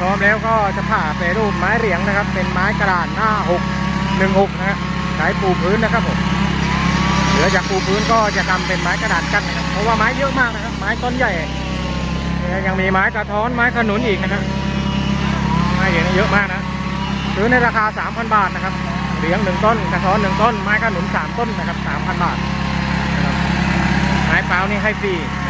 พร้อมแล้วก็จะผ่าแปรรูปไม้เหรียงนะครับ เป็นไม้กระดานหน้าหกหนึ่งหกนะฮะใช้ปูพื้นนะครับผมเหลือจากปูพื้นก็จะทำเป็นไม้กระดานกั้นนะครับเพราะว่าไม้เยอะมากนะครับ ไม้ต้นใหญ่ยังมีไม้กระท้อนไม้ขนุนอีกนะครับไม้เหลียงนี่เยอะมากนะซื้อในราคา3,000บาทนะครับเหรียงหนึ่งต้นกระท้อนหนึ่งต้น ไม้ขนุนสามต้นนะครับ3,000บาทไม้เปล่านี่ให้ฟรีนะ